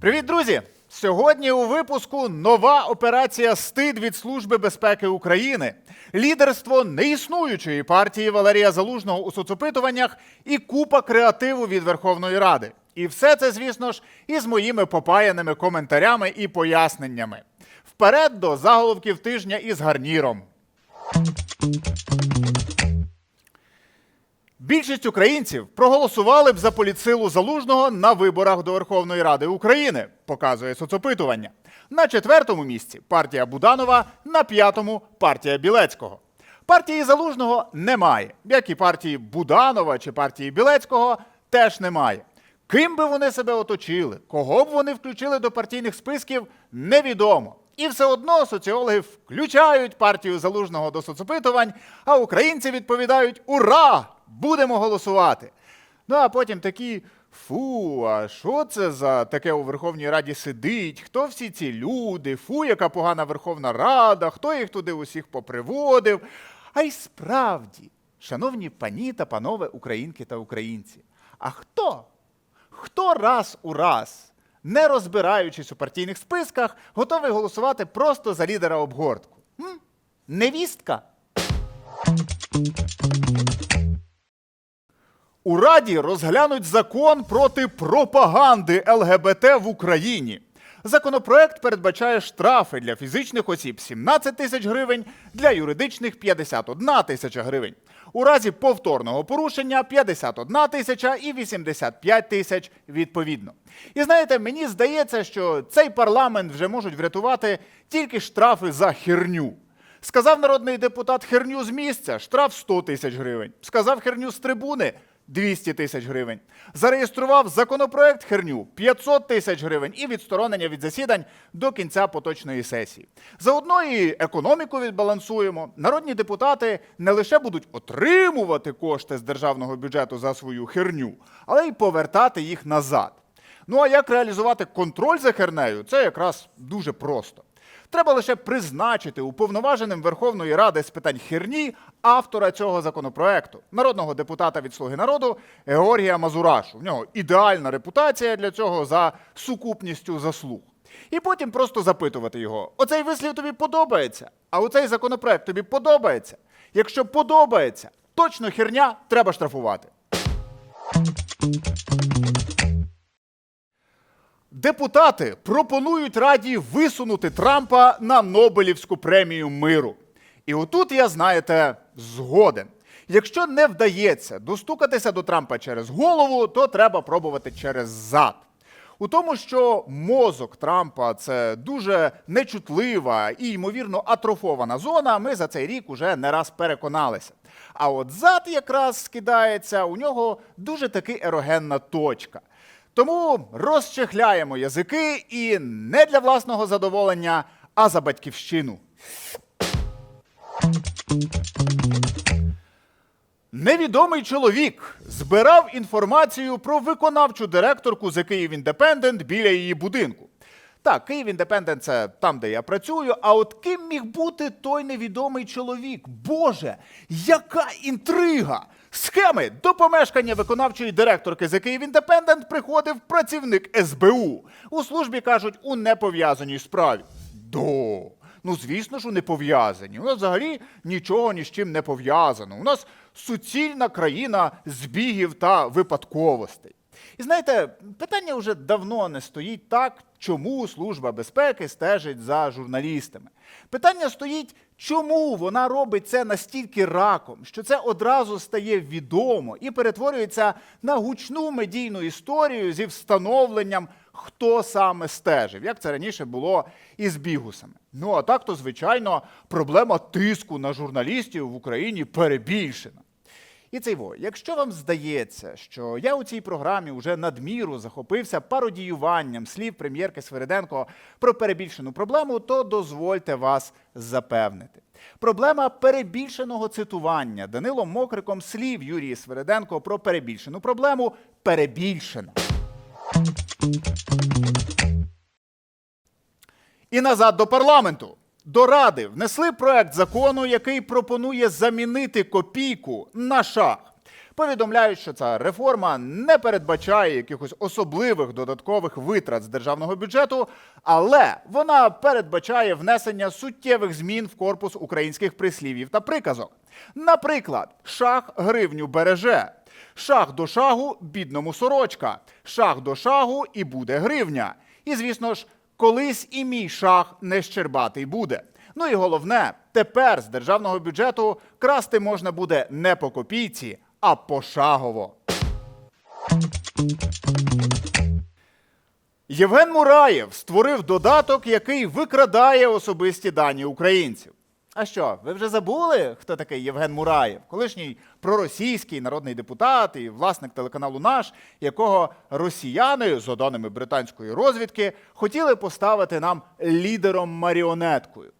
Привіт, друзі! Сьогодні у випуску нова операція Стид від Служби безпеки України, лідерство неіснуючої партії Валерія Залужного у соцопитуваннях і купа креативу від Верховної Ради. І все це, звісно ж, із моїми попаяними коментарями і поясненнями. Вперед до заголовків тижня із гарніром. Більшість українців проголосували б за політсилу залужного на виборах до Верховної Ради України, показує соцопитування. На четвертому місці партія Буданова, на п'ятому партія Білецького. Партії залужного немає, як і партії Буданова чи партії Білецького теж немає. Ким би вони себе оточили, кого б вони включили до партійних списків, невідомо. І все одно соціологи включають партію залужного до соцопитувань, а українці відповідають Ура! Будемо голосувати. Ну а потім такі. Фу, а що це за таке у Верховній Раді сидить? Хто всі ці люди? Фу, яка погана Верховна Рада, хто їх туди усіх поприводив? А й справді, шановні пані та панове українки та українці, а хто? Хто раз у раз, не розбираючись у партійних списках, готовий голосувати просто за лідера обгортку? М? Невістка? У Раді розглянуть закон проти пропаганди ЛГБТ в Україні. Законопроект передбачає штрафи для фізичних осіб 17 тисяч гривень, для юридичних 51 тисяча гривень. У разі повторного порушення 51 тисяча і 85 тисяч відповідно. І знаєте, мені здається, що цей парламент вже можуть врятувати тільки штрафи за херню. Сказав народний депутат херню з місця, штраф 100 тисяч гривень. Сказав херню з трибуни 200 тисяч гривень. Зареєстрував законопроект херню 500 тисяч гривень і відсторонення від засідань до кінця поточної сесії. Заодно і економіку відбалансуємо. Народні депутати не лише будуть отримувати кошти з державного бюджету за свою херню, але й повертати їх назад. Ну а як реалізувати контроль за хернею, це якраз дуже просто. Треба лише призначити уповноваженим Верховної Ради з питань херні автора цього законопроекту, народного депутата від Слуги народу Георгія Мазурашу. В нього ідеальна репутація для цього за сукупністю заслуг. І потім просто запитувати його: оцей вислів тобі подобається, а оцей законопроект тобі подобається. Якщо подобається, точно херня треба штрафувати. Депутати пропонують Раді висунути Трампа на Нобелівську премію миру. І отут я, знаєте, згоден. Якщо не вдається достукатися до Трампа через голову, то треба пробувати через зад. У тому, що мозок Трампа це дуже нечутлива і ймовірно атрофована зона, ми за цей рік уже не раз переконалися. А от зад якраз скидається, у нього дуже таки ерогенна точка. Тому розчехляємо язики і не для власного задоволення, а за батьківщину. Невідомий чоловік збирав інформацію про виконавчу директорку The Київ Індепендент біля її будинку. Так, Київ Індепендент це там, де я працюю. А от ким міг бути той невідомий чоловік? Боже, яка інтрига! Схеми до помешкання виконавчої директорки The Київ Індепендент приходив працівник СБУ. У службі кажуть у непов'язаній справі. До. Ну, звісно ж, у непов'язані. У нас взагалі нічого ні з чим не пов'язано. У нас суцільна країна збігів та випадковостей. І знаєте, питання вже давно не стоїть так, чому Служба безпеки стежить за журналістами. Питання стоїть, чому вона робить це настільки раком, що це одразу стає відомо і перетворюється на гучну медійну історію зі встановленням, хто саме стежив, як це раніше було із бігусами. Ну а так, то, звичайно, проблема тиску на журналістів в Україні перебільшена. І цей во, якщо вам здається, що я у цій програмі вже надміру захопився пародіюванням слів прем'єрки Свириденко про перебільшену проблему, то дозвольте вас запевнити. Проблема перебільшеного цитування Данилом Мокриком слів Юрії Свириденко про перебільшену проблему перебільшена. І назад до парламенту. До Ради внесли проект закону, який пропонує замінити копійку на шах. Повідомляють, що ця реформа не передбачає якихось особливих додаткових витрат з державного бюджету, але вона передбачає внесення суттєвих змін в корпус українських прислів'їв та приказок. Наприклад, шах гривню береже. Шах до шагу бідному сорочка. Шах до шагу і буде гривня. І звісно ж, колись і мій шах не щербатий буде. Ну і головне, тепер з державного бюджету красти можна буде не по копійці, а пошагово. Євген Мураєв створив додаток, який викрадає особисті дані українців. А що, ви вже забули, хто такий Євген Мураєв? Колишній проросійський народний депутат і власник телеканалу Наш, якого росіяни, за даними британської розвідки, хотіли поставити нам лідером маріонеткою.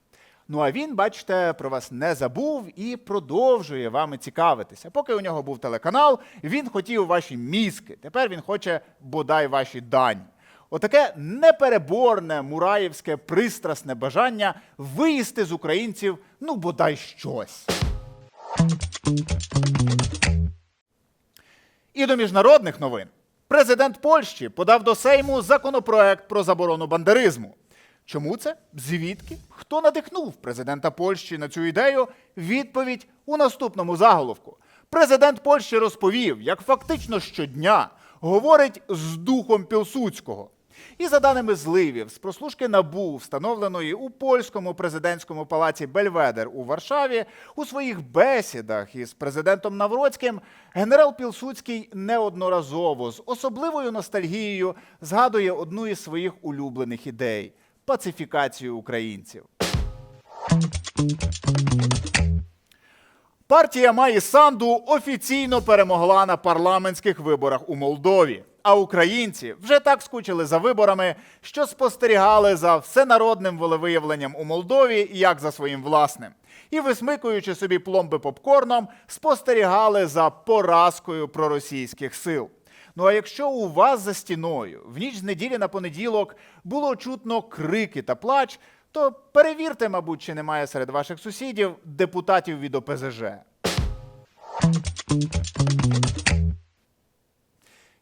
Ну а він, бачите, про вас не забув і продовжує вами цікавитися. Поки у нього був телеканал, він хотів ваші мізки. Тепер він хоче бодай ваші дані. Отаке непереборне мураєвське пристрасне бажання виїсти з українців ну бодай щось. І до міжнародних новин. Президент Польщі подав до Сейму законопроект про заборону бандеризму. Чому це? Звідки? Хто надихнув президента Польщі на цю ідею? Відповідь у наступному заголовку. Президент Польщі розповів, як фактично щодня говорить з духом Пілсуцького. І за даними зливів з прослушки НАБУ, встановленої у польському президентському палаці Бельведер у Варшаві, у своїх бесідах із президентом Навроцьким генерал Пілсуцький неодноразово з особливою ностальгією згадує одну із своїх улюблених ідей пацифікацію українців. Партія Маї Санду офіційно перемогла на парламентських виборах у Молдові. А українці вже так скучили за виборами, що спостерігали за всенародним волевиявленням у Молдові, як за своїм власним. І, висмикуючи собі пломби попкорном, спостерігали за поразкою проросійських сил. Ну а якщо у вас за стіною в ніч з неділі на понеділок було чутно крики та плач, то перевірте, мабуть, чи немає серед ваших сусідів депутатів від ОПЗЖ.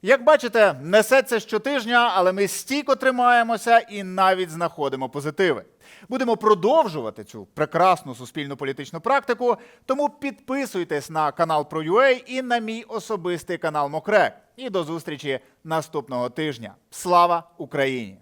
Як бачите, несеться щотижня, але ми стійко тримаємося і навіть знаходимо позитиви. Будемо продовжувати цю прекрасну суспільну політичну практику, тому підписуйтесь на канал ProUA і на мій особистий канал Мокре. І до зустрічі наступного тижня. Слава Україні!